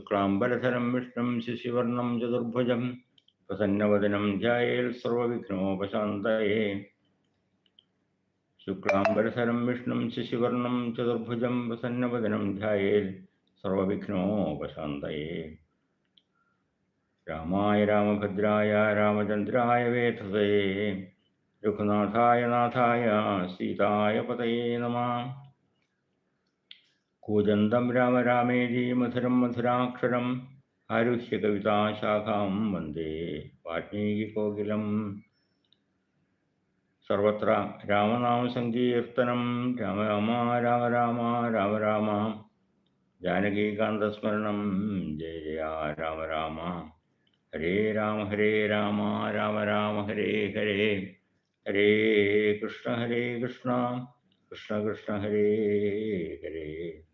ശുക്ലാംബരധരം വിഷ്ണു ശിശിവർണം ചതുർഭുജം പ്രസന്നവദനം ധ്യായേൽ സർവവിഘ്നോപശാന്തയേ ശുക്ലാംബരധരം വിഷ്ണു ശിശിവർണം ചതുർഭുജം പ്രസന്നവദനം ധ്യായേൽ സർവവിഘ്നോപശാന്തയേ രാമായ രാമഭദ്രായ രാമചന്ദ്രായ വേധസേ രഘുനാഥായ നാഥായ സീതായ പതയേ നമ कूदंदम राम रामेजी मधुर मधुराक्षर आरुष्य कविता शाखा वंदे वाल्मीकिकोकिलं सर्वत्र रामनामसङ्कीर्तनं, राम राम राम राम राम राम। जानकीकान्तस्मरणं, जय जय राम राम। हरे राम हरे राम राम राम, हरे हरे। हरे कृष्ण हरे कृष्ण। कृष्ण कृष्ण, हरे हरे।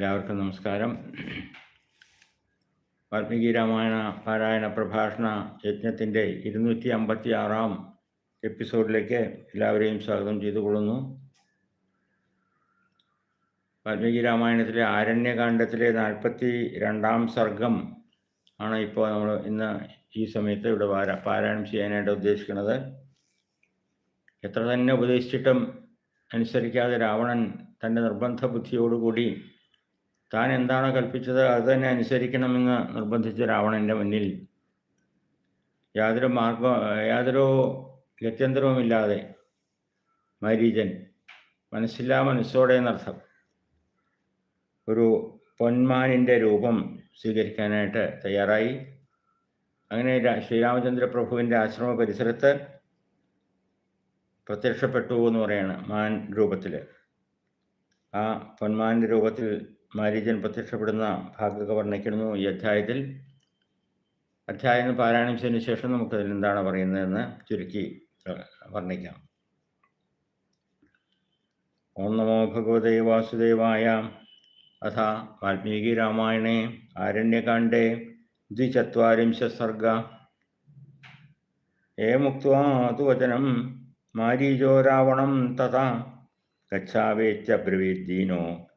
എല്ലാവർക്കും നമസ്കാരം. വാൽമീകി രാമായണ പാരായണ പ്രഭാഷണ യജ്ഞത്തിന്റെ ഇരുന്നൂറ്റി അമ്പത്തി ആറാം എപ്പിസോഡിലേക്ക് എല്ലാവരെയും സ്വാഗതം ചെയ്തു കൊള്ളുന്നു വാൽമീകി രാമായണത്തിലെ ആരണ്യകാന്ഡത്തിലെ നാൽപ്പത്തി രണ്ടാം സർഗം ആണ് ഇപ്പോൾ നമ്മൾ ഇന്ന് ഈ സമയത്ത് ഇവിടെ പാരായണം ചെയ്യാനായിട്ട് ഉദ്ദേശിക്കുന്നത്. എത്ര തന്നെ ഉപദേശിച്ചിട്ടും അനുസരിക്കാതെ രാവണൻ തന്റെ നിർബന്ധ ബുദ്ധിയോടുകൂടി താൻ എന്താണോ കൽപ്പിച്ചത് അത് തന്നെ അനുസരിക്കണമെന്ന് നിർബന്ധിച്ച രാവണന്റെ മുന്നിൽ. യാതൊരു മാർഗ യാതൊരു ഗത്യന്തരവുമില്ലാതെ മരീചൻ മനസ്സില്ലാ മനസ്സോടെ എന്നർത്ഥം ഒരു പൊന്മാനിന്റെ രൂപം സ്വീകരിക്കാനായിട്ട് തയ്യാറായി. അങ്ങനെ ശ്രീരാമചന്ദ്ര പ്രഭുവിന്റെ ആശ്രമ പരിസരത്ത് പ്രത്യക്ഷപ്പെട്ടു എന്ന് പറയാണ് മാൻ രൂപത്തിൽ ആ പൊന്മാന്റെ രൂപത്തിൽ മാരീജൻ പ്രത്യക്ഷപ്പെടുന്ന ഭാഗമൊക്കെ വർണിക്കുന്നു ഈ അധ്യായത്തിൽ. അധ്യായം പാരായണം ചെയ്തതിന് ശേഷം നമുക്കതിൽ എന്താണ് പറയുന്നതെന്ന് ചുരുക്കി വർണിക്കാം. ഓം നമോ ഭഗവതേ വാസുദേവായ അഥ വാൽമീകി രാമായണേ ആരണ്യകാണ്ഡേ ദ്വിചത്വാരിംശ സർഗ. ഏ തു വചനം മാരീചോ രാവണം തഥാ ഗച്ഛാവേച്ച ബ്രവീദ്ദീനോ.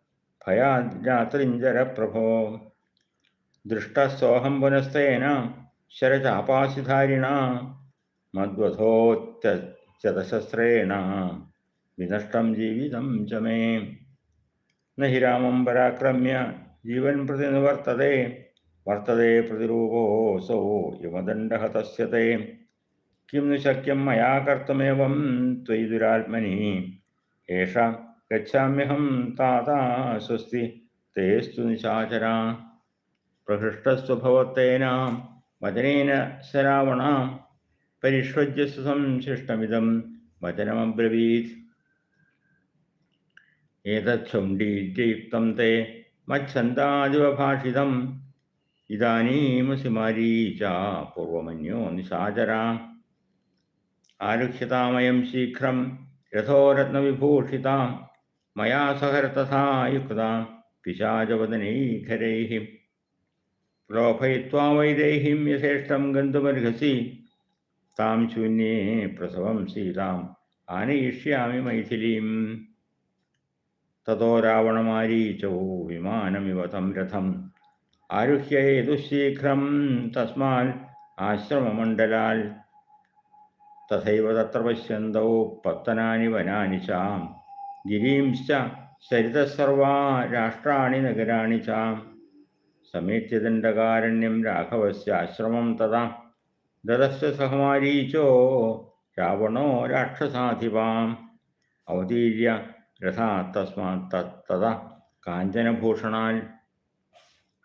भयाञ्जातरिञ्जरप्रभो दृष्टस्सोऽहं पुनस्तेन शरचापाशिधारिणा, मद्वधोच्चतशस्त्रेण, विनष्ट जीवित च मे। न हि रामं पराक्रम्य जीवन प्रति निवर्तते वर्तते प्रतिपोसौ यमदण्डः तस्य ते। किं नु शक्यं मया कर्तमेवं त्वयि ഗച്ഛാമ്യഹം താതാ സ്വസ്തി തേസ്തു നിശാചരാ പ്രഹൃഷ്ടസ്വഭവത്തേനാം വചനേന ശരാവണാം പരിഷ്വജ്യസ്വ സംശിഷ്ടമിതം വചനമബ്രവീത് ഏതച്ഛുണ്ടീദ്യയുക്തം തേ മച്ഛന്താദിവഭാഷിതം ഇതാനീമസി മരീച പൂർവമന്യോ നിശാചരാ ആരുക്ഷ്യതാമയം ശീഘ്രം രഥോരത്നവിഭൂഷിതാം മയാ സഹരതസാ പിശാചവദനൈഖരൈ പ്രലോഭയിത്വാ വൈദേഹിം യഥേഷ്ടം ഗന്ധുമർഹസി. താം ശൂന്യേ പ്രസവം സീതാം ആനയിഷ്യാമി മൈഥിലീം. തതോ രാവണമാരീചോ വിമാനമിവ തം രഥം. ആരുഹ്യേതുശീഘ്രം തസ്മാൽ ആശ്രമമണ്ഡലാൽ. തഥൈവ തത്ര പശ്യന്തോ പത്തനാനി വനാനി ചാം. ഗിരീംശ്ച സരിതസർവാ രാഷ്ട്രാണി നഗരാണി ച. സമീക്ഷ്യദണ്ഡകാരണ്യം രാഘവസ്യ ആശ്രമം തഥാ. ദദസ്യ സഹമാരീചോ രാവണോ രാക്ഷസാധിപാം. അവതീര്യ രഥാ തസ്മാ തഥ. കാഞ്ചനഭൂഷണാൽ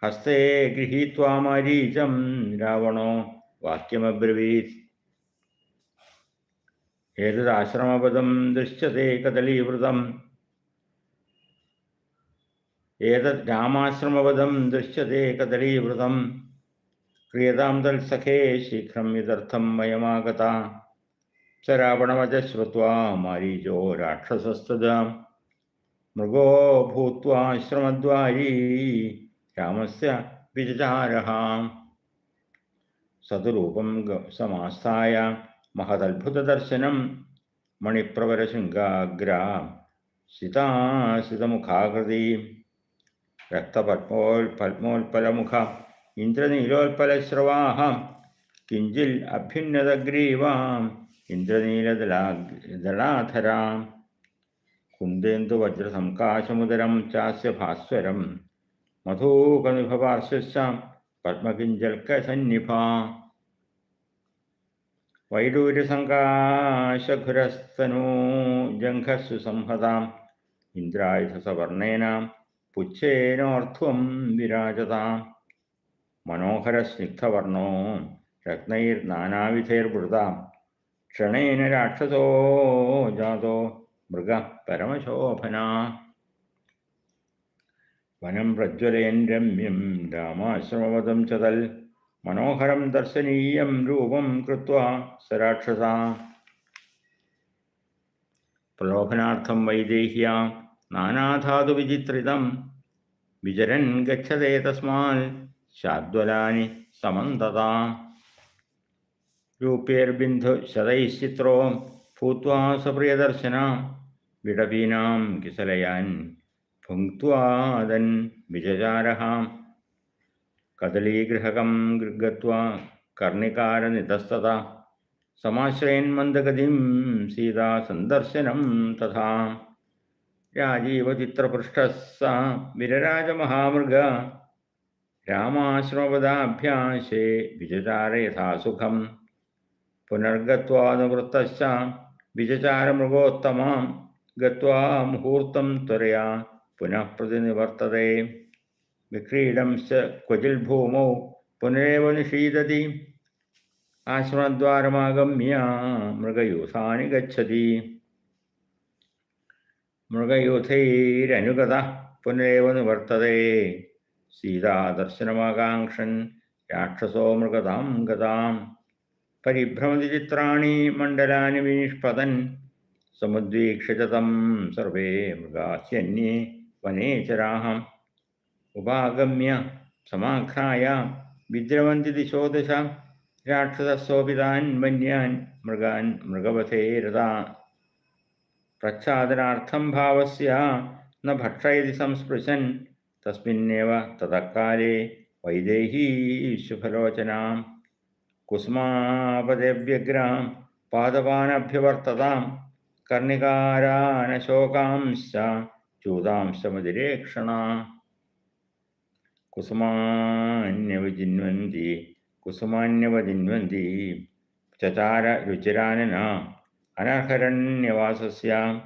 ഹസ്തേ ഗൃഹീത്വാമരീചം രാവണോ. വാക്യമബ്രവീത് एतदाश्रमपदं दृश्यते कदलीवृतम्। एतत् रामाश्रमपदं दृश्यते कदलीवृतं क्रियतां तत्सखे शीघ्रं यदर्थं वयमागता स रावणवच श्रुत्वा मारीचो राक्षसस्तदा। मृगो भूत्वाश्रमद्वारी रामस्य विचचारः। सतुरूपं समास्थाय। മഹദത്ഭുതദർശനം മണിപ്രവരശൃംഗാഗ്ര സിതാസിതമുഖാകൃതി രക്തപത്മോൽപത്മോൽപലമുഖ ഇന്ദ്രനീലോൽപലശ്രവാഹ കിഞ്ചിൽ അഭ്യുന്നതഗ്രീവാം ഇന്ദ്രനീലദലാധരാം കുന്ദേന്ദുവജ്രസംകാശമുദരം ചാസ്യ ഭാസ്വരം മധൂകനിഭപാർശ്വ പത്മകിഞ്ചൽക്കസന്നിഭ വൈഡൂര്യസങ്കാശഘുരസ്തനൂ ജംഘസ്സു സംഹതാം ഇന്ദ്രായുധസവർണേന പുച്ഛേനോർധ്വം വിരാജതാം മനോഹരസ്നിഗ്ധവർണോ രത്നൈർനാനാവിധൈർവൃതാം ക്ഷണേന രാക്ഷസോ ജാതോ മൃഗ പരമശോഭന. വനം പ്രജ്വലയൻ രമ്യം രാമാശ്രമവതം ചതൽ മനോഹരം ദർശനീയം രൂപം കൃത്വ സരാക്ഷസ പ്രലോഭനാർത്ഥം വൈദേഹ്യ നാനാധാതു വിചിത്രിതം. വിചരൻ ഗച്ഛതേ തസ്മാൽ ശാദ്വലാനി സമന്തത. രൂപേർബിന്ധു ശതൈശ്ചിത്രോ ഭൂത്വാ സപ്രിയദർശന വിടവീനാം കിസലയാൻ ഭുങ്ക്വാദൻ വിജചാരः കദളീഗൃഹകം ഗൃഗത്വ കർണികാരനിതസ്തത സമാശ്രയന്മന്ദഗതിം സീതാ സന്ദർശനം തഥാ. രാജീവചിത്രപൃഷ്ടः സ വിരരാജമഹാമൃഗ. രാമാശ്രമപദാഭ്യാസേ വിചചാര യഥാ സുഖം. പുനർഗത്വാനുവൃത്തശ്ച വിചചാരമൃഗോത്തമാം ഗത്വാ മുഹൂർത്തം ത്വരയാ പുനഃ പ്രതിനിവർത്തതേ സ ക്വചിൽ ഭൂമൗ പുനരേവ നിഷീദതി. ആശ്രമദ്വാരമാഗമ്യ മൃഗയൂഥാനി ഗച്ഛതി. മൃഗയൂഥൈരനുഗത പുനരേവ നിവർത്തതേ. സീതാദർശനമാകാംക്ഷൻ രാക്ഷസോ മൃഗതാം ഗതാം. പരിഭ്രമതി ചിത്രാണി മണ്ഡലാനി വിനിഷ്പതൻ സമുദ്വീക്ഷിതം സർവേ മൃഗാസ്യന്യേ വനേചരാഹം ഉപാഗമ്യ സമാഘ്രായ വിദ്രവന്തി ദിശോ ദശ രാക്ഷസോപിതാൻ വന്യാൻ മൃഗാൻ മൃഗവധേരതാ പ്രച്ഛാദനാർത്ഥം ഭാവസ്യ ന ഭക്ഷയതി സംസ്പൃശൻ തസ്മിന്നേവ തതക്കാലേ വൈദേഹീ ശുഭലോചനാം. കുസുമാപദേവ്യഗ്രാം പാദപാനഭ്യവർത്തതാം കർണികാരാനശോകാംശ ചൂതാംശമതിരേക്ഷണ. കുസുമാന്യവജിന്വന്തി കുസുമാന്യവജിന്വന്തി ചചാര രുചിരാനന അനർഹരണ്യവാസസ്യ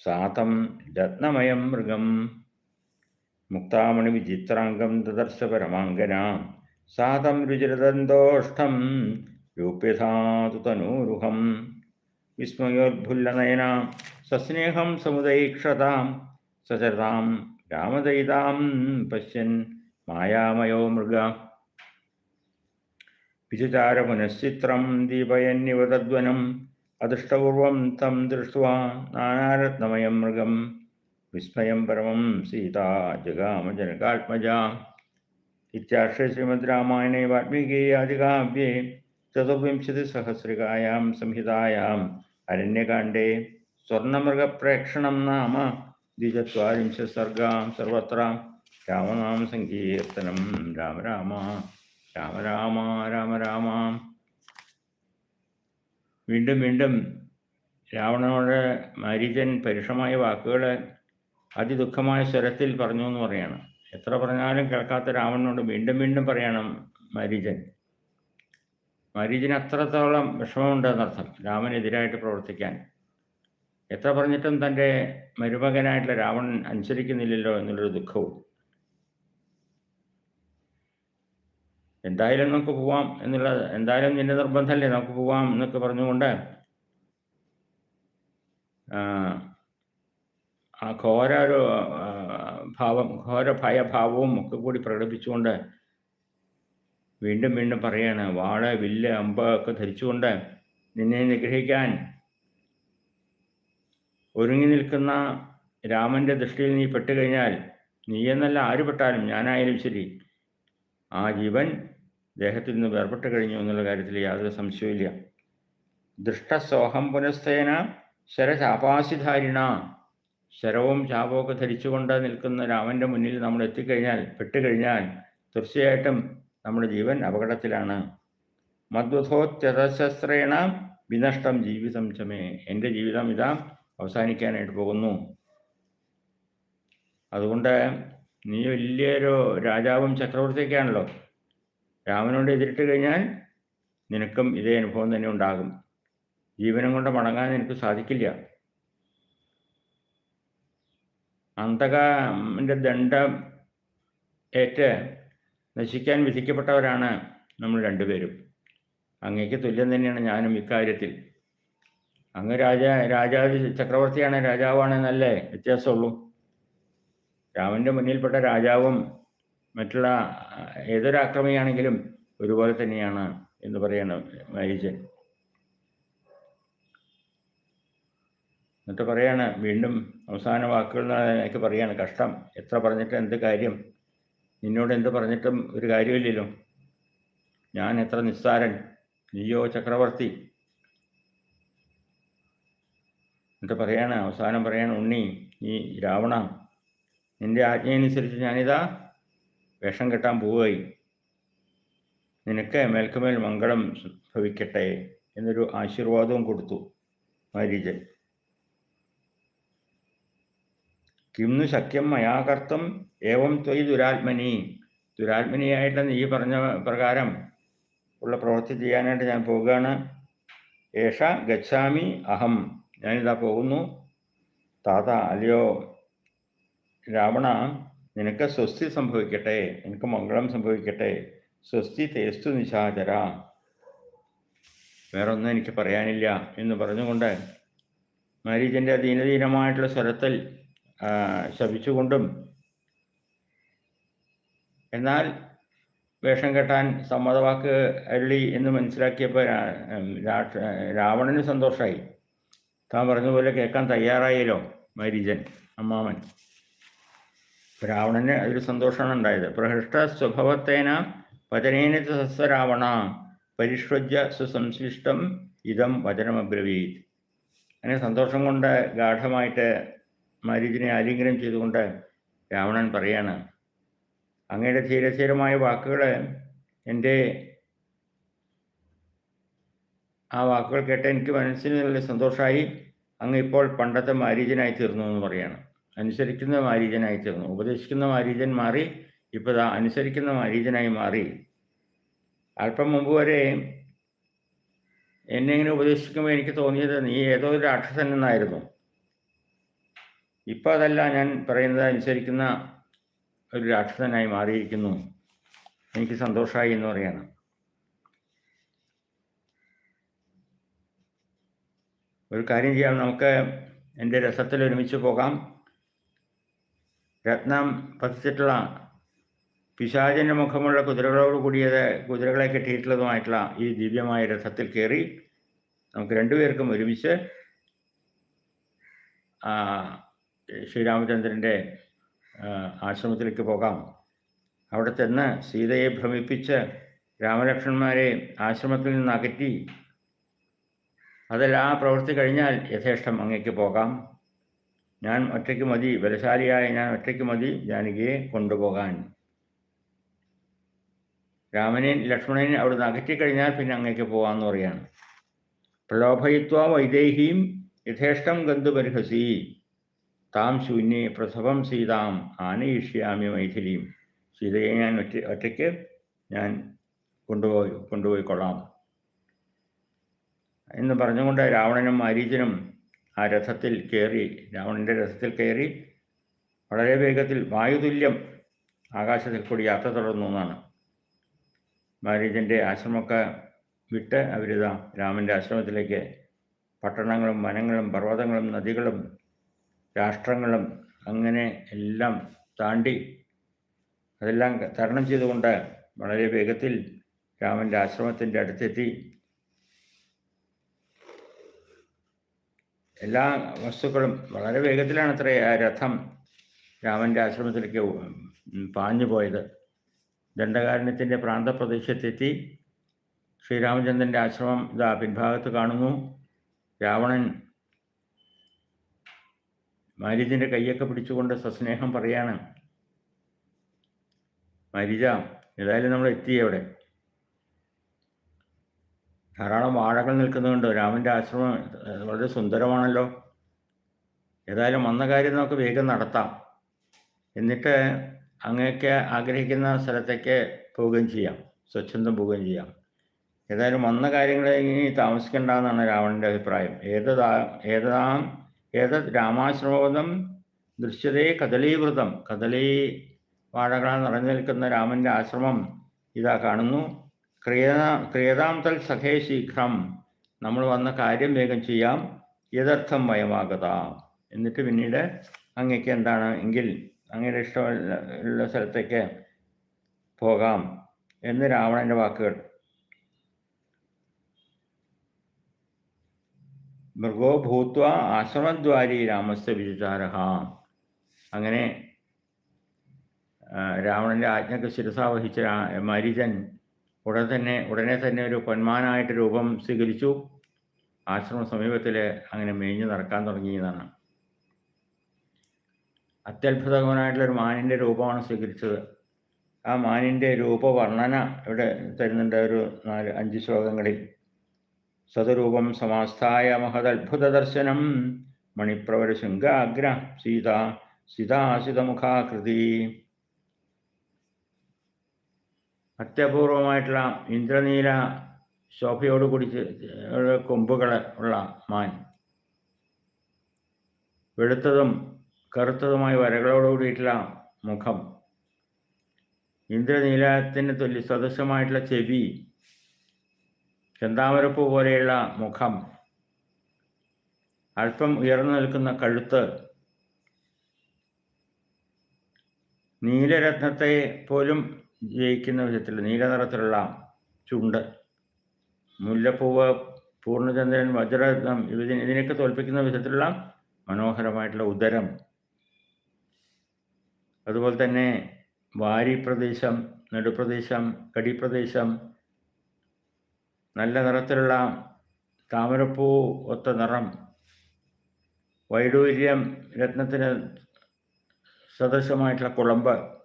സാതം രത്നമയം മൃഗം. മുക്താമണി വിചിത്രാംഗം ദദർശ പരമാംഗന സാതം രുചിരദന്തോഷ്ടം രൂപ്യധാതു തനൂരുഹം വിസ്മയോദ്ഭുല്ലനയന സസ്നേഹം സമുദൈക്ഷതാം സചരതാം രാമദയിതാം പശ്യൻ മായാമയോ മൃഗ. വിചചാരപുനശ്ചിത്രം ദീപയന്നിവ തദ്വനം അദൃഷ്ടപൂർവം തം ദൃഷ്ട്വാ നാനാരത്നമയം മൃഗം. വിസ്മയം പരമം സീതാ ജഗാമജനകാത്മജ ഇത്യാശ്രയ ശ്രീമദ് രാമായണേ വാൽമീകി ആദികാവ്യേ ചതുർവിംശതിസഹസ്രികായാം സംഹിതായാം അരണ്യകാണ്ഡേ സ്വർണമൃഗപ്രേക്ഷണം നാമ സർഗാം സർവത്ര. രാമനാമ സങ്കീർത്തനം. രാമ രാമ രാമ രാമ രാമ രാമ. വീണ്ടും വീണ്ടും രാവണനോട് മരീചൻ പരുഷമായ വാക്കുകൾ അതിദുഃഖമായ സ്വരത്തിൽ പറഞ്ഞു എന്ന് പറയാണ്. എത്ര പറഞ്ഞാലും കേൾക്കാത്ത രാവണനോട് വീണ്ടും വീണ്ടും പറയണം മരീചൻ മാരീചന് അത്രത്തോളം വിഷമമുണ്ടെന്നർത്ഥം രാമനെതിരായിട്ട് പ്രവർത്തിക്കാൻ. എത്ര പറഞ്ഞിട്ടും തന്റെ മരുമകനായിട്ടുള്ള രാവണൻ അനുസരിക്കുന്നില്ലല്ലോ എന്നുള്ളൊരു ദുഃഖവും. എന്തായാലും നമുക്ക് പോവാം എന്നുള്ള എന്തായാലും നിന്റെ നിർബന്ധമല്ലേ നമുക്ക് പോവാം എന്നൊക്കെ പറഞ്ഞുകൊണ്ട് ആ, ഘോര ഒരു ഭാവം ഘോര ഭയഭാവവും ഒക്കെ കൂടി പ്രകടിപ്പിച്ചുകൊണ്ട് വീണ്ടും വീണ്ടും പറയാണ് വാൾ വില്ല് അമ്പ് ഒക്കെ ധരിച്ചുകൊണ്ട് നിന്നെ നിഗ്രഹിക്കാൻ ഒരുങ്ങി നിൽക്കുന്ന രാമന്റെ ദൃഷ്ടിയിൽ നീ പെട്ടുകഴിഞ്ഞാൽ നീ എന്നല്ല ആര് പെട്ടാലും ഞാനായാലും ശരി. ആ ജീവൻ ദേഹത്തിൽ നിന്ന് വേർപെട്ട് കഴിഞ്ഞു എന്നുള്ള കാര്യത്തിൽ യാതൊരു സംശയവുമില്ല. ദൃഷ്ടസോഹം പുനസ്തേന ശരശാപാസിധാരിണ ശരവും ശാപവും ധരിച്ചുകൊണ്ട് നിൽക്കുന്ന രാമന്റെ മുന്നിൽ നമ്മൾ എത്തിക്കഴിഞ്ഞാൽ പെട്ടുകഴിഞ്ഞാൽ തീർച്ചയായിട്ടും നമ്മുടെ ജീവൻ അപകടത്തിലാണ്. മദ്വധോത്യതശസ്ത്രേണ വിനഷ്ടം ജീവിതം ചമേ. എന്റെ ജീവിതം ഇതാ. അവസാനിക്കാനായിട്ട് പോകുന്നു. അതുകൊണ്ട് നീ വലിയൊരു രാജാവും ചക്രവർത്തിയൊക്കെയാണല്ലോ. രാമനോട് എതിരിട്ട് കഴിഞ്ഞാൽ നിനക്കും ഇതേ അനുഭവം തന്നെ ഉണ്ടാകും. ജീവനം കൊണ്ട് മടങ്ങാൻ നിനക്ക് സാധിക്കില്ല. അന്തകന്റെ ദണ്ഡം ഏറ്റ് നശിക്കാൻ വിധിക്കപ്പെട്ടവരാണ് നമ്മൾ രണ്ടുപേരും. അങ്ങേക്ക് തുല്യം തന്നെയാണ് ഞാനും ഇക്കാര്യത്തിൽ. അങ്ങ് രാജ രാജാവ് ചക്രവർത്തിയാണ് രാജാവാണ് എന്നല്ലേ വ്യത്യാസമുള്ളൂ. രാമന്റെ മുന്നിൽപ്പെട്ട രാജാവും മറ്റുള്ള ഏതൊരു ആക്രമിയാണെങ്കിലും ഒരുപോലെ തന്നെയാണ് എന്ന് പറയണം മരീചൻ എന്നിട്ട് പറയാണ് വീണ്ടും അവസാന വാക്കുകൾ എനിക്ക് പറയാണ് കഷ്ടം. എത്ര പറഞ്ഞിട്ട് എന്ത് കാര്യം? നിന്നോട് എന്ത് പറഞ്ഞിട്ടും ഒരു കാര്യമില്ലല്ലോ. ഞാൻ എത്ര നിസ്സാരൻ. നീയോ ചക്രവർത്തി. എന്നിട്ട് പറയാണ് അവസാനം പറയാണ് ഉണ്ണി ഈ രാവണ നിന്റെ ആജ്ഞയനുസരിച്ച് ഞാനിതാ വേഷം കെട്ടാൻ പോവുകയായി. നിനക്ക് മേൽക്കുമേൽ മംഗളം ഭവിക്കട്ടെ എന്നൊരു ആശീർവാദവും കൊടുത്തു മാരീജൻ കിംന്നു ശക്യം മയാകർത്തം ഏവം ത്വയി ദുരാത്മനി. ദുരാത്മനിയായിട്ട് നീ പറഞ്ഞ പ്രകാരം ഉള്ള പ്രവൃത്തി ചെയ്യാനായിട്ട് ഞാൻ പോവുകയാണ്. ഏഷ ഗച്ഛാമി അഹം. ഞാനിതാ പോകുന്നു. താത അല്ലയോ രാവണ നിനക്ക് സ്വസ്തി സംഭവിക്കട്ടെ. നിനക്ക് മംഗളം സംഭവിക്കട്ടെ. സ്വസ്തി തേസ്തു നിശാചര. വേറൊന്നും എനിക്ക് പറയാനില്ല എന്ന് പറഞ്ഞുകൊണ്ട് മാരീജന്റെ ദീനദീനമായിട്ടുള്ള സ്വരത്തിൽ ശപിച്ചുകൊണ്ടും എന്നാൽ വേഷം കെട്ടാൻ സമ്മതവാക്ക് അരുളി എന്ന് മനസ്സിലാക്കിയപ്പോൾ രാവണന് സന്തോഷമായി താൻ പോലെ കേൾക്കാൻ തയ്യാറായല്ലോ മരീജൻ അമ്മാമൻ. രാവണന് അതൊരു സന്തോഷമാണ് ഉണ്ടായത്. പ്രഹൃഷ്ട സ്വഭവത്തേന വചനേന സസ്വരാവണ പരിഷ്വജ്യ സുസംശ്ലിഷ്ടം ഇതം വചനമബ്രവീത്. അങ്ങനെ സന്തോഷം കൊണ്ട് ഗാഠമായിട്ട് മരിജിനെ ആലിംഗനം ചെയ്തുകൊണ്ട് രാവണൻ പറയാണ് അങ്ങയുടെ ധീരധീരമായ വാക്കുകൾ എന്റെ ആ വാക്കുകൾ കേട്ട് എനിക്ക് മനസ്സിന് നല്ല സന്തോഷമായി അങ്ങ് ഇപ്പോൾ പണ്ടത്തെ മാരീജനായി തീർന്നു എന്ന് പറയാണ്. അനുസരിക്കുന്ന മാരീജനായി തീർന്നു. ഉപദേശിക്കുന്ന മാരീജൻ മാറി ഇപ്പോൾ അനുസരിക്കുന്ന മാരീജനായി മാറി. അല്പം മുമ്പ് വരെ എന്നെ ഇങ്ങനെ ഉപദേശിക്കുമ്പോൾ എനിക്ക് തോന്നിയത് നീ ഏതോ ഒരു രാക്ഷസൻ എന്നായിരുന്നു. ഇപ്പം അതല്ല ഞാൻ പറയുന്നത് അനുസരിക്കുന്ന ഒരു രാക്ഷസനായി മാറിയിരിക്കുന്നു. എനിക്ക് സന്തോഷമായി എന്ന് പറയാണ്. ഒരു കാര്യം ചെയ്യാം. നമുക്ക് എന്റെ രസത്തിൽ ഒരുമിച്ച് പോകാം. രത്നം പതിച്ചിട്ടുള്ള പിശാചിന്റെ മുഖമുള്ള കുതിരകളോട് കൂടിയത് കുതിരകളെ കെട്ടിയിട്ടുള്ളതുമായിട്ടുള്ള ഈ ദിവ്യമായ രഥത്തിൽ കയറി നമുക്ക് രണ്ടുപേർക്കും ഒരുമിച്ച് ശ്രീരാമചന്ദ്രന്റെ ആശ്രമത്തിലേക്ക് പോകാം. അവിടെ ചെന്ന് സീതയെ ഭ്രമിപ്പിച്ച് രാമലക്ഷ്മണന്മാരെ ആശ്രമത്തിൽ നിന്ന് അകറ്റി അതിൽ ആ പ്രവൃത്തി കഴിഞ്ഞാൽ യഥേഷ്ടം അങ്ങേക്ക് പോകാം. ഞാൻ ഒറ്റയ്ക്ക് മതി ബലശാലിയായ ഞാൻ ഒറ്റയ്ക്ക് മതി ജാനകിയെ കൊണ്ടുപോകാൻ. രാമനെ ലക്ഷ്മണനെ അവിടുന്ന് അകറ്റിക്കഴിഞ്ഞാൽ പിന്നെ അങ്ങേക്ക് പോകാമെന്ന് പറയാണ്. പ്രലോഭയിത്വ വൈദേഹിയും യഥേഷ്ടം ഗന്ധുപരിഹസി താം ശൂന്യെ പ്രസവം സീതാം ആനയിഷ്യാമി മൈഥിലിയും സീതയെ ഞാൻ ഒറ്റ ഒറ്റയ്ക്ക് ഞാൻ കൊണ്ടുപോയി കൊണ്ടുപോയി കൊള്ളാം എന്ന് പറഞ്ഞുകൊണ്ട് രാവണനും മാരീചനും ആ രഥത്തിൽ കയറി രാവണന്റെ രഥത്തിൽ കയറി വളരെ വേഗത്തിൽ വായുതുല്യം ആകാശത്തിൽ കൂടി യാത്ര തുടർന്നു എന്നാണ്. മാരീജന്റെ ആശ്രമമൊക്കെ വിട്ട് അവരിതാ രാമന്റെ ആശ്രമത്തിലേക്ക് പട്ടണങ്ങളും വനങ്ങളും പർവതങ്ങളും നദികളും രാഷ്ട്രങ്ങളും അങ്ങനെ എല്ലാം താണ്ടി അതെല്ലാം തരണം ചെയ്തുകൊണ്ട് വളരെ വേഗത്തിൽ രാമന്റെ ആശ്രമത്തിന്റെ അടുത്തെത്തി. എല്ലാ വസ്തുക്കളും വളരെ വേഗത്തിലാണ് അത്ര ആ രഥം രാമന്റെ ആശ്രമത്തിലേക്ക് പാഞ്ഞു പോയത്. ദണ്ഡകാരണ്യത്തിന്റെ പ്രാന്തപ്രദേശത്തെത്തി ശ്രീരാമചന്ദ്രന്റെ ആശ്രമം ഇതാ പിൻഭാഗത്ത് കാണുന്നു. രാവണൻ മാരീജിന്റെ കൈയൊക്കെ പിടിച്ചുകൊണ്ട് സസ്നേഹം പറയാണ്. മാരീജ ഏതായാലും നമ്മൾ എത്തി അവിടെ. ധാരാളം വാഴകൾ നിൽക്കുന്നുണ്ട്. രാമന്റെ ആശ്രമം വളരെ സുന്ദരമാണല്ലോ. ഏതായാലും വന്ന കാര്യം നമുക്ക് വേഗം നടത്താം. എന്നിട്ട് അങ്ങേക്ക് ആഗ്രഹിക്കുന്ന സ്ഥലത്തേക്ക് പോവുകയും ചെയ്യാം. സ്വച്ഛന്തം പോവുകയും ചെയ്യാം. ഏതായാലും വന്ന കാര്യങ്ങളെ ഇനി താമസിക്കേണ്ട എന്നാണ് രാവണന്റെ അഭിപ്രായം ഏതതാ ഏതാം ഏത് രാമാശ്രമോദം ദൃശ്യതേ കദളീവൃതം കദളീ വാഴകളാൽ നിറഞ്ഞു നിൽക്കുന്ന രാമന്റെ ആശ്രമം ഇതാ കാണുന്നു. ക്രിയത ക്രിയതാം തൽ സഖേ ശീഘ്രം നമ്മൾ വന്ന കാര്യം വേഗം ചെയ്യാം. യഥർത്ഥം വയമാകത എന്നിട്ട് പിന്നീട് അങ്ങക്ക് എന്താണ്? എങ്കിൽ അങ്ങയുടെ ഇഷ്ടമുള്ള സ്ഥലത്തേക്ക് പോകാം എന്ന് രാവണന്റെ വാക്കുകൾ മൃഗോ ഭൂത്വ ആശ്രമദ്വാരി രാമസ്യ വിചാരഹ അങ്ങനെ രാവണന്റെ ആജ്ഞക്ക് ശിരസാവഹിച്ച മാരീചൻ ഉടൻ തന്നെ ഉടനെ തന്നെ ഒരു പൊന്മാനായിട്ട് രൂപം സ്വീകരിച്ചു. ആശ്രമ സമീപത്തിൽ അങ്ങനെ മേഞ്ഞു നടക്കാൻ തുടങ്ങിയതാണ് അത്യത്ഭുതകരമായിട്ടുള്ള ഒരു മാനിന്റെ രൂപമാണ് സ്വീകരിച്ചത്. ആ മാനിന്റെ രൂപവർണന ഇവിടെ തരുന്നുണ്ട് ഒരു നാല് അഞ്ച് ശ്ലോകങ്ങളിൽ. സദരൂപം സമാസ്ഥായ മഹദത്ഭുത ദർശനം മണിപ്രവര ശൃംഗാഗ്ര സീത സിതാസിതമുഖാകൃതി അത്യപൂർവമായിട്ടുള്ള ഇന്ദ്രനീല ശോഭയോടുകൂടി കൊമ്പുകൾ ഉള്ള മാൻ. വെളുത്തതും കറുത്തതുമായ വരകളോട് കൂടിയിട്ടുള്ള മുഖം. ഇന്ദ്രനീലത്തിന് തുല്യ സദൃശമായിട്ടുള്ള ചെവി ചന്താമരപ്പ് പോലെയുള്ള മുഖം അല്പം ഉയർന്നു നിൽക്കുന്ന കഴുത്ത് നീലരത്നത്തെ പോലും ജയിക്കുന്ന വിധത്തിൽ നീല നിറത്തിലുള്ള ചുണ്ട് മുല്ലപ്പൂവ് പൂർണചന്ദ്രൻ വജ്രരത്നം ഇതിന് ഇതിനൊക്കെ തോൽപ്പിക്കുന്ന വിധത്തിലുള്ള മനോഹരമായിട്ടുള്ള ഉദരം. അതുപോലെ തന്നെ വാരി പ്രദേശം നടുപ്രദേശം കടിപ്രദേശം നല്ല നിറത്തിലുള്ള താമരപ്പൂ ഒത്ത നിറം വൈഡൂര്യം രത്നത്തിന് സദൃശമായിട്ടുള്ള കുളമ്പ്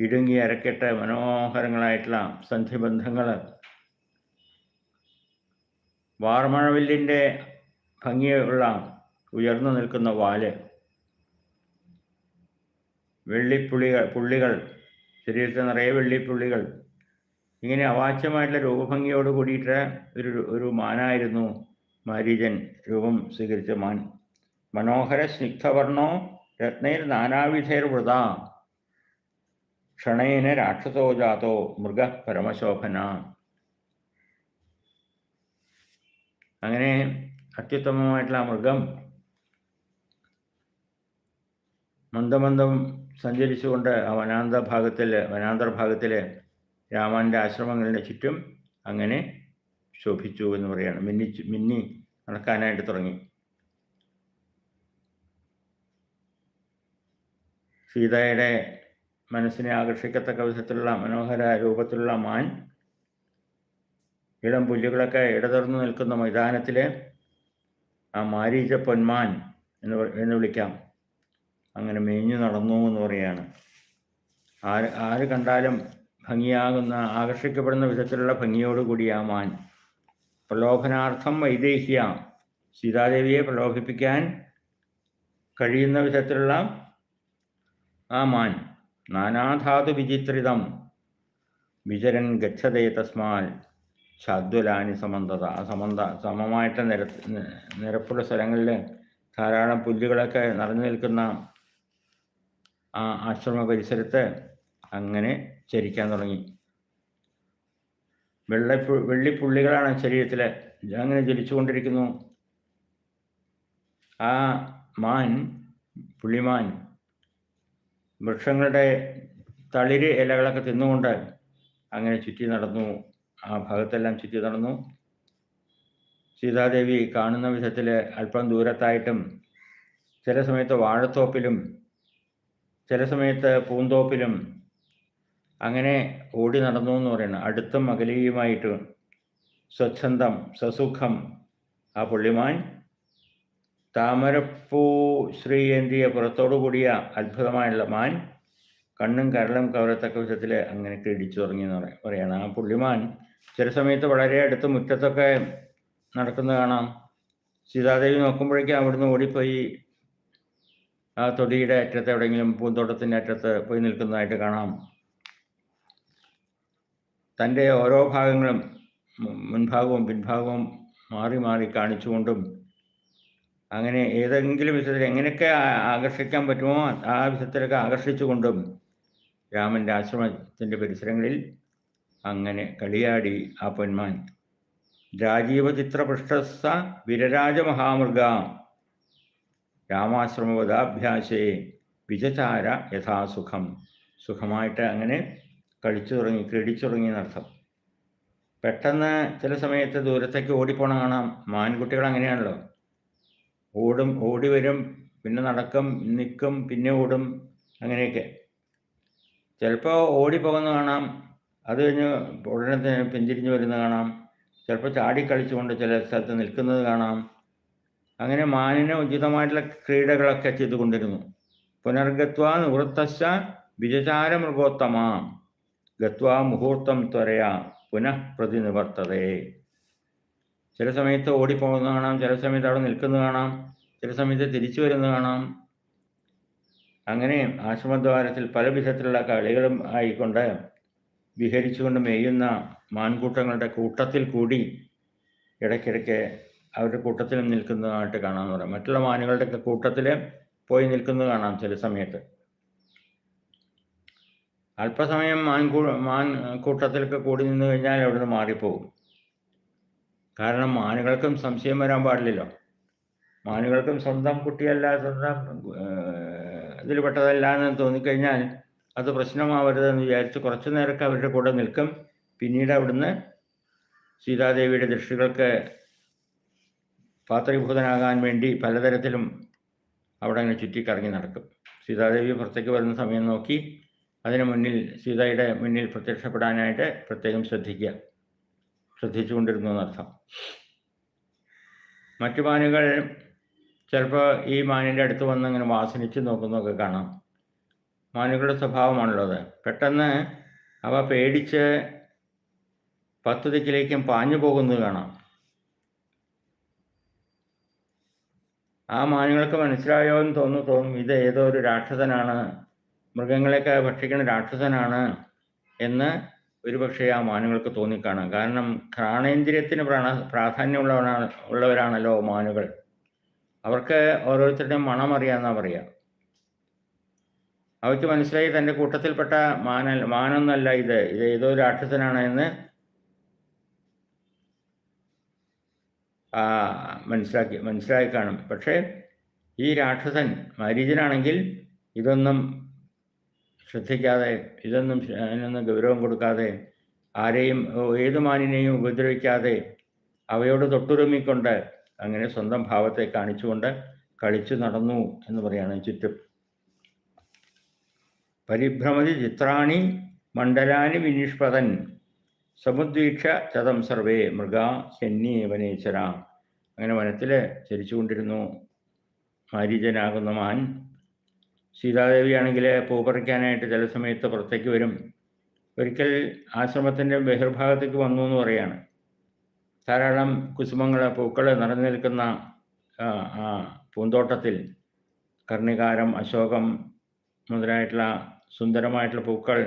ഇടുങ്ങി അരക്കെട്ട് മനോഹരങ്ങളായിട്ടുള്ള സന്ധിബന്ധങ്ങൾ വാർമഴവില്ലിന്റെ ഭംഗിയുള്ള ഉയർന്നു നിൽക്കുന്ന വാൽ. വെള്ളിപ്പുള്ളികൾ പുള്ളികൾ ശരീരത്തിൽ നിറയെ വെള്ളിപ്പുള്ളികൾ. ഇങ്ങനെ അവാച്യമായിട്ടുള്ള രൂപഭംഗിയോട് കൂടിയിട്ട് ഒരു ഒരു മാനായിരുന്നു മാരീജൻ രൂപം സ്വീകരിച്ച മാൻ. മനോഹര സ്നിഗ്ധവർണോ രത്നയിൽ നാനാവിധേർ വൃത ക്ഷണേന രാക്ഷസോ ജാതോ മൃഗ പരമശോഭന. അങ്ങനെ അത്യുത്തമമായിട്ടുള്ള ആ മൃഗം മന്ദമന്ദം സഞ്ചരിച്ചുകൊണ്ട് ആ വനാന്ത ഭാഗത്തിൽ വനാന്തർ ഭാഗത്തിൽ രാമന്റെ ആശ്രമങ്ങളുടെ ചുറ്റും അങ്ങനെ ശോഭിച്ചു എന്ന് പറയുകയാണ്. മിന്നി മിന്നി നടക്കാനായിട്ട് തുടങ്ങി. സീതയുടെ മനസ്സിനെ ആകർഷിക്കത്തക്ക വിധത്തിലുള്ള മനോഹര രൂപത്തിലുള്ള മാൻ. ഇടം പുല്ലുകളൊക്കെ ഇടതുറന്നു നിൽക്കുന്ന മൈതാനത്തിലെ ആ മാരീച പൊന്മാൻ എന്ന് എന്ന് വിളിക്കാം. അങ്ങനെ മേഞ്ഞു നടന്നു എന്ന് പറയാണ്. ആര് ആര് കണ്ടാലും ഭംഗിയാകുന്ന ആകർഷിക്കപ്പെടുന്ന വിധത്തിലുള്ള ഭംഗിയോടുകൂടി ആ മാൻ. പ്രലോഭനാർത്ഥം വൈദേഹ്യ സീതാദേവിയെ പ്രലോഭിപ്പിക്കാൻ കഴിയുന്ന വിധത്തിലുള്ള ആ മാൻ. നാനാധാതു വിചിത്രിതം. വിചരൻ ഗച്ഛതേ തസ്മാൽ. ഛദ്വലാനി സമന്തത ആ സമന്ത സമമായിട്ട് നിര നിരപ്പുള്ള സ്ഥലങ്ങളിൽ ധാരാളം പുല്ലുകളൊക്കെ നിറഞ്ഞു നിൽക്കുന്ന ആ ആശ്രമ പരിസരത്ത് അങ്ങനെ ചരിക്കാൻ തുടങ്ങി. വെള്ളപ്പു വെള്ളിപ്പുള്ളികളാണ് ശരീരത്തിൽ അങ്ങനെ ജലിച്ചുകൊണ്ടിരിക്കുന്നു ആ മാൻ പുള്ളിമാൻ വൃക്ഷങ്ങളുടെ തളിര് ഇലകളൊക്കെ തിന്നുകൊണ്ട് അങ്ങനെ ചുറ്റി നടന്നു. ആ ഭാഗത്തെല്ലാം ചുറ്റി നടന്നു. സീതാദേവി കാണുന്ന വിധത്തിൽ അല്പം ദൂരത്തായിട്ടും ചില സമയത്ത് വാഴത്തോപ്പിലും ചില സമയത്ത് പൂന്തോപ്പിലും അങ്ങനെ ഓടി നടന്നു എന്ന് പറയുന്നത് അടുത്തും അകലെയുമായിട്ട് സ്വച്ഛന്തം സസുഖം ആ പുള്ളിമാൻ താമരപ്പൂ ശ്രീ എന്തിയ പുറത്തോടു കൂടിയ അത്ഭുതമായുള്ള മാൻ കണ്ണും കരളും കവരത്തക്ക വിധത്തിൽ അങ്ങനെ കിടിച്ചു തുടങ്ങി എന്ന് പറയാം ആ പുള്ളിമാൻ ചില സമയത്ത് വളരെ അടുത്ത് മുറ്റത്തൊക്കെ നടക്കുന്നത് കാണാം. സീതാദേവി നോക്കുമ്പോഴേക്കും അവിടുന്ന് ഓടിപ്പോയി. ആ തൊടിയുടെ അറ്റത്ത് എവിടെയെങ്കിലും പൂന്തോട്ടത്തിന്റെ അറ്റത്ത് പോയി നിൽക്കുന്നതായിട്ട് കാണാം. തന്റെ ഓരോ ഭാഗങ്ങളും മുൻഭാഗവും പിൻഭാഗവും മാറി മാറി കാണിച്ചുകൊണ്ടും അങ്ങനെ ഏതെങ്കിലും വിധത്തിൽ എങ്ങനെയൊക്കെ ആകർഷിക്കാൻ പറ്റുമോ ആ വിധത്തിലൊക്കെ ആകർഷിച്ചുകൊണ്ടും രാമന്റെ ആശ്രമത്തിന്റെ പരിസരങ്ങളിൽ അങ്ങനെ കളിയാടി ആ പൊന്മാൻ. രാജീവ ചിത്രപൃഷ്ടസ്ഥ വിരരാജ മഹാമൃഗ രാമാശ്രമവദാഭ്യാസേ വിജചാര യഥാസുഖം. സുഖമായിട്ട് അങ്ങനെ കളിച്ചു തുടങ്ങി ക്രീഡിച്ചു തുടങ്ങി എന്നർത്ഥം. പെട്ടെന്ന് ചില സമയത്ത് ദൂരത്തേക്ക് ഓടിപ്പോണ കാണാം. മാൻകുട്ടികൾ അങ്ങനെയാണല്ലോ. ഓടും ഓടി വരും പിന്നെ നടക്കും നിൽക്കും പിന്നെ ഓടും അങ്ങനെയൊക്കെ. ചിലപ്പോൾ ഓടിപ്പോകുന്ന കാണാം അത് കഴിഞ്ഞ് ഉടനെ തന്നെ പിന്തിരിഞ്ഞ് വരുന്ന കാണാം. ചിലപ്പോൾ ചാടിക്കളിച്ചുകൊണ്ട് ചില സ്ഥലത്ത് നിൽക്കുന്നത് കാണാം. അങ്ങനെ മാനിന് ഉചിതമായിട്ടുള്ള ക്രീഡകളൊക്കെ ചെയ്തുകൊണ്ടിരുന്നു. പുനർഗത്വ നിവൃത്തശ വിജചാര മൃഗോത്തമ. ഗത്വാ മുഹൂർത്തം ത്വരയാ പുനഃ പ്രതിനിവർത്തതേ ചില സമയത്ത് ഓടിപ്പോകുന്നത് കാണാം ചില സമയത്ത് അവിടെ നിൽക്കുന്നത് കാണാം ചില സമയത്ത് തിരിച്ചു വരുന്നത് കാണാം. അങ്ങനെ ആശ്രമദ്വാരത്തിൽ പല വിധത്തിലുള്ള കളികളും ആയിക്കൊണ്ട് വിഹരിച്ചുകൊണ്ട് മേയുന്ന മാൻകൂട്ടങ്ങളുടെ കൂട്ടത്തിൽ കൂടി ഇടയ്ക്കിടയ്ക്ക് അവരുടെ കൂട്ടത്തിൽ നിൽക്കുന്നതായിട്ട് കാണാമെന്ന് പറയാം. മറ്റുള്ള മാനുകളുടെയൊക്കെ കൂട്ടത്തിൽ പോയി നിൽക്കുന്നത് കാണാം ചില സമയത്ത്. അല്പസമയം മാൻ മാൻ കൂട്ടത്തിലൊക്കെ കൂടി നിന്ന് കഴിഞ്ഞാൽ അവിടുന്ന് മാറിപ്പോകും. കാരണം മാനുകൾക്കും സംശയം വരാൻ പാടില്ലല്ലോ. മാനുകൾക്കും സ്വന്തം കുട്ടിയല്ല സ്വന്തം ഇതിൽ പെട്ടതല്ല എന്ന് തോന്നിക്കഴിഞ്ഞാൽ അത് പ്രശ്നമാവരുതെന്ന് വിചാരിച്ച് കുറച്ചു നേരമൊക്കെ അവരുടെ കൂടെ നിൽക്കും. പിന്നീട് അവിടുന്ന് സീതാദേവിയുടെ ദൃഷ്ടികൾക്ക് പാത്രീഭൂതനാകാൻ വേണ്ടി പലതരത്തിലും അവിടെ അങ്ങനെ ചുറ്റിക്കറങ്ങി നടക്കും. സീതാദേവി പുറത്തേക്ക് വരുന്ന സമയം നോക്കി അതിന് മുന്നിൽ സീതയുടെ മുന്നിൽ പ്രത്യക്ഷപ്പെടാനായിട്ട് പ്രത്യേകം ശ്രദ്ധിക്കുക. ശ്രദ്ധിച്ചുകൊണ്ടിരുന്നു എന്നർത്ഥം മറ്റു മാനുകൾ ചിലപ്പോൾ ഈ മാനിന്റെ അടുത്ത് വന്ന് അങ്ങനെ വാസനിച്ച് നോക്കുന്നതൊക്കെ കാണാം. മാനുകളുടെ സ്വഭാവമാണല്ലോ അത് പെട്ടെന്ന് അവ പേടിച്ച് പത്ത് ദിക്കിലേക്കും പാഞ്ഞു പോകുന്നത് കാണാം. ആ മാനുകൾക്ക് മനസ്സിലായോ എന്ന് തോന്നുന്നു തോന്നും ഇത് ഏതോ ഒരു രാക്ഷസനാണ് മൃഗങ്ങളെയൊക്കെ ഭക്ഷിക്കുന്ന രാക്ഷസനാണ് എന്ന് ഒരുപക്ഷെ ആ മാനുകൾക്ക് തോന്നിക്കാണാം. കാരണം ഘ്രാണേന്ദ്രിയത്തിന് പ്രാണ പ്രാധാന്യമുള്ളവരാണ് ഉള്ളവരാണല്ലോ മാനുകൾ. അവർക്ക് ഓരോരുത്തരുടെയും മണം അറിയാമെന്നാ പറയുക അവയ്ക്ക് മനസ്സിലായി തന്റെ കൂട്ടത്തിൽപ്പെട്ട മാന മാനൊന്നല്ല ഇത്. ഇത് ഏതോ രാക്ഷസനാണ് എന്ന് മനസ്സിലാക്കി മനസ്സിലായി കാണും. പക്ഷേ ഈ രാക്ഷസൻ മരീചനാണെങ്കിൽ ഇതൊന്നും ശ്രദ്ധിക്കാതെ ഇതൊന്നും അതിനൊന്നും ഗൗരവം കൊടുക്കാതെ ആരെയും ഏത് മാനിനെയും ഉപദ്രവിക്കാതെ അവയോട് തൊട്ടുരുമിക്കൊണ്ട് അങ്ങനെ സ്വന്തം ഭാവത്തെ കാണിച്ചുകൊണ്ട് കളിച്ചു നടന്നു എന്ന് പറയാണ് ചുറ്റും. പരിഭ്രമതി ചിത്രാണി മണ്ഡലാനി വിനിഷ്പതൻ സമുദ്വീക്ഷ ചതം സർവേ മൃഗ ശന്നി വനേശ്വര അങ്ങനെ വനത്തിൽ ചരിച്ചുകൊണ്ടിരുന്നു. മാരീജനാകുന്ന മാൻ സീതാദേവിയാണെങ്കിൽ പൂപ്പറിക്കാനായിട്ട് ചില സമയത്ത് പുറത്തേക്ക് വരും. ഒരിക്കൽ ആശ്രമത്തിന്റെ ബഹിർഭാഗത്തേക്ക് വന്നു എന്ന് പറയാണ്. ധാരാളം കുസുമങ്ങൾ പൂക്കൾ നിറഞ്ഞു നിൽക്കുന്ന പൂന്തോട്ടത്തിൽ കർണികാരം അശോകം മുതലായിട്ടുള്ള സുന്ദരമായിട്ടുള്ള പൂക്കൾ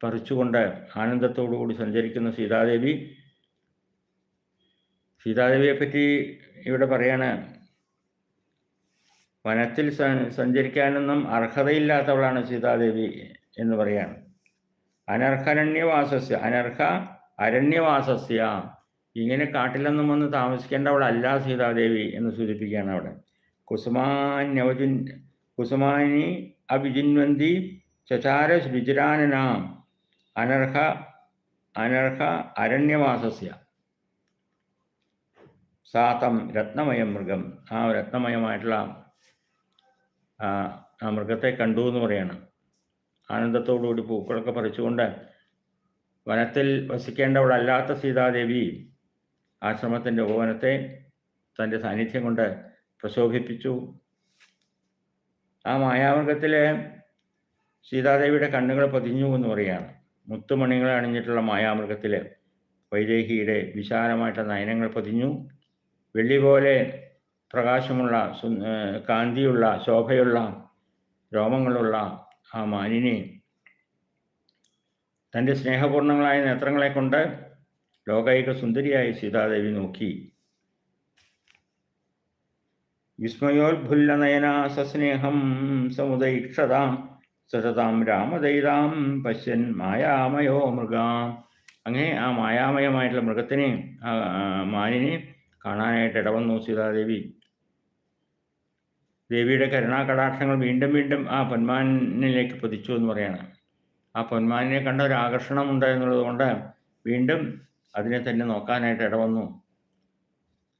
പറിച്ചുകൊണ്ട് ആനന്ദത്തോടുകൂടി സഞ്ചരിക്കുന്ന സീതാദേവി. സീതാദേവിയെപ്പറ്റി ഇവിടെ പറയാണ് വനത്തിൽ സഞ്ചരിക്കാനൊന്നും അർഹതയില്ലാത്തവളാണ് സീതാദേവി എന്ന് പറയാണ്. അനർഹരണ്യവാസസ്യ അനർഹ അരണ്യവാസസ്യ. ഇങ്ങനെ കാട്ടിലൊന്നും വന്ന് താമസിക്കേണ്ടവളല്ല സീതാദേവി എന്ന് സൂചിപ്പിക്കുകയാണ് അവിടെ. കുസുമാന്യവജുൻ കുസുമാനി അഭിജിന്വന്തി ചചാര രുചിരാനനാം അനർഹ അനർഹ അരണ്യവാസസ്യ. സാതം രത്നമയം മൃഗം. ആ രത്നമയമായിട്ടുള്ള ആ മൃഗത്തെ കണ്ടു എന്ന് പറയാണ്. ആനന്ദത്തോടുകൂടി പൂക്കളൊക്കെ പറിച്ചുകൊണ്ട് വനത്തിൽ വസിക്കേണ്ടവളല്ലാത്ത സീതാദേവി ആശ്രമത്തിന്റെ ഉപവനത്തെ തന്റെ സാന്നിധ്യം കൊണ്ട് പ്രശോഭിപ്പിച്ചു. ആ മായാമൃഗത്തിലെ സീതാദേവിയുടെ കണ്ണുകൾ പതിഞ്ഞു എന്ന് പറയുകയാണ് മുത്തുമണികളെ അണിഞ്ഞിട്ടുള്ള മായാമൃഗത്തിലെ വൈദേഹിയുടെ വിശാലമായിട്ട് നയനങ്ങൾ പതിഞ്ഞു. വെള്ളി പോലെ പ്രകാശമുള്ള കാന്തിയുള്ള ശോഭയുള്ള രോമങ്ങളുള്ള ആ മാനിനെ തന്റെ സ്നേഹപൂർണങ്ങളായ നേത്രങ്ങളെ കൊണ്ട് ലോകൈക സുന്ദരിയായ സീതാദേവി നോക്കി. വിസ്മയോത്ഫുല്ലനയന സസ്നേഹം സമുദൈക്ഷതാം സതതാം രാമദൈതാം പശ്യൻ മായാമയോ മൃഗാം. അങ്ങനെ ആ മായാമയമായിട്ടുള്ള മൃഗത്തിനെ ആ മാനിനെ കാണാനായിട്ട് ഇടവന്നു സീതാദേവി. ദേവിയുടെ കരുണാകടാക്ഷങ്ങൾ വീണ്ടും വീണ്ടും ആ പൊന്മാനിലേക്ക് പതിച്ചു എന്ന് പറയാണ്. ആ പൊന്മാനിനെ കണ്ട ഒരു ആകർഷണം ഉണ്ട് എന്നുള്ളത് കൊണ്ട് വീണ്ടും അതിനെ തന്നെ നോക്കാനായിട്ട് ഇടവന്നു.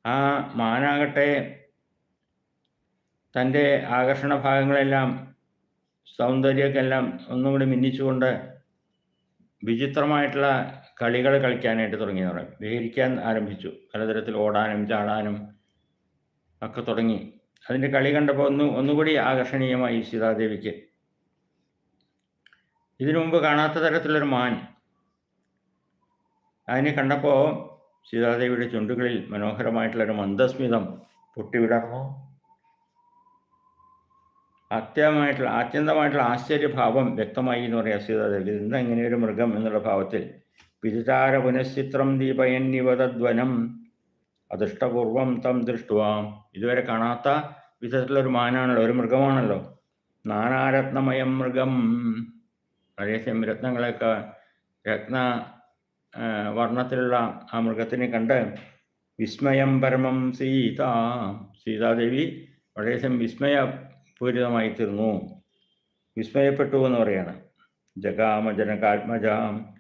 ആ മാനാകട്ടെ തന്റെ ആകർഷണ ഭാഗങ്ങളെല്ലാം സൗന്ദര്യമൊക്കെല്ലാം ഒന്നുകൂടി മിന്നിച്ചുകൊണ്ട് വിചിത്രമായിട്ടുള്ള കളികൾ കളിക്കാനായിട്ട് തുടങ്ങി. തുടങ്ങി വിഹരിക്കാൻ ആരംഭിച്ചു. പലതരത്തിൽ ഓടാനും ചാടാനും ഒക്കെ തുടങ്ങി. അതിന്റെ കളി കണ്ടപ്പോൾ ഒന്ന് ഒന്നുകൂടി ആകർഷണീയമായി സീതാദേവിക്ക്. ഇതിനു മുമ്പ് കാണാത്ത തരത്തിലൊരു മാൻ. അതിനെ കണ്ടപ്പോൾ സീതാദേവിയുടെ ചുണ്ടുകളിൽ മനോഹരമായിട്ടുള്ളൊരു മന്ദസ്മിതം പൊട്ടിവിടർന്നു. അത്യമായിട്ടുള്ള ആത്യന്തമായിട്ടുള്ള ആശ്ചര്യഭാവം വ്യക്തമായി എന്ന് പറയാം സീതാദേവി. ഇന്ന് ഇങ്ങനെ ഒരു മൃഗം എന്നുള്ള ഭാവത്തിൽ? വിചാര പുനഃചിത്രം ദീപയന്നിവതധ്വനം അദൃഷ്ടപൂർവം തം ദൃഷ്ടുവാം. ഇതുവരെ കാണാത്ത വിധത്തിലൊരു മാനാണല്ലോ ഒരു മൃഗമാണല്ലോ. നാനാരത്നമയം മൃഗം. അതേസമയം രത്നങ്ങളൊക്കെ രത്ന വർണത്തിലുള്ള ആ മൃഗത്തിനെ കണ്ട് വിസ്മയം പരമം സീത. സീതാദേവി വളരെയധികം വിസ്മയപൂരിതമായി തീർന്നു വിസ്മയപ്പെട്ടു എന്ന് പറയാണ്. ജഗാമ ജനകാത്മജാം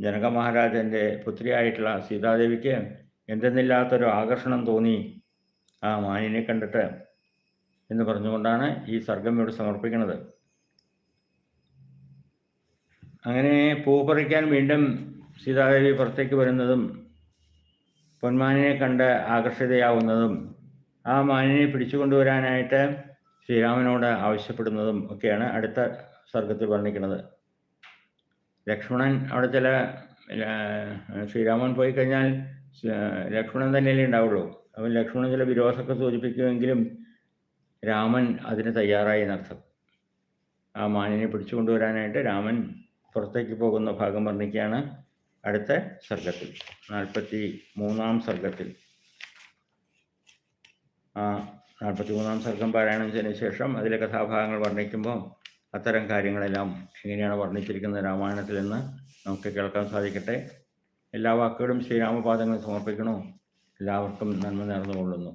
ജനക മഹാരാജന്റെ പുത്രിയായിട്ടുള്ള സീതാദേവിക്ക് എന്തെന്നില്ലാത്തൊരു ആകർഷണം തോന്നി ആ മാനിനെ കണ്ടിട്ട് എന്ന് പറഞ്ഞുകൊണ്ടാണ് ഈ സർഗം ഇവിടെ സമർപ്പിക്കുന്നത്. അങ്ങനെ പൂ പറിക്കാൻ വീണ്ടും സീതാദേവി പുറത്തേക്ക് വരുന്നതും പൊന്മാനിനെ കണ്ട് ആകർഷിതയാവുന്നതും ആ മാനിനെ പിടിച്ചുകൊണ്ടുവരാനായിട്ട് ശ്രീരാമനോട് ആവശ്യപ്പെടുന്നതും ഒക്കെയാണ് അടുത്ത സർഗത്തിൽ വർണിക്കുന്നത്. ലക്ഷ്മണൻ അവിടെ ചില ശ്രീരാമൻ പോയി കഴിഞ്ഞാൽ ലക്ഷ്മണൻ തന്നെയല്ലേ ഉണ്ടാവുള്ളൂ. അവൻ ലക്ഷ്മണൻ ചില വിരോധമൊക്കെ സൂചിപ്പിക്കുമെങ്കിലും രാമൻ അതിന് തയ്യാറായി എന്നർത്ഥം ആ മാനിനെ പിടിച്ചു കൊണ്ടുവരാനായിട്ട് രാമൻ പുറത്തേക്ക് പോകുന്ന ഭാഗം വർണിക്കുകയാണ് അടുത്ത സർഗത്തിൽ നാൽപ്പത്തി മൂന്നാം സർഗത്തിൽ. ആ നാൽപ്പത്തി മൂന്നാം സർഗം പാരായണം ചെയ്തതിന് ശേഷം അതിലെ കഥാഭാഗങ്ങൾ വർണിക്കുമ്പോൾ അത്തരം കാര്യങ്ങളെല്ലാം എങ്ങനെയാണ് വർണിച്ചിരിക്കുന്നത് രാമായണത്തിൽ നിന്ന് നമുക്ക് കേൾക്കാൻ സാധിക്കട്ടെ. എല്ലാ വാക്കുകളും ശ്രീരാമപാദങ്ങൾ സമർപ്പിക്കണോ? എല്ലാവർക്കും നന്മ നേർന്നുകൊള്ളുന്നു.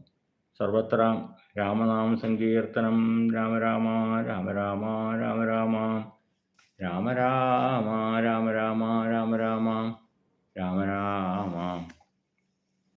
സർവത്ര രാമനാമ സങ്കീർത്തനം. രാമ രാമ രാമ രാമ രാമ. രാമ രാമ രാമ രാമ രാമ രാമ. രാമ രാമ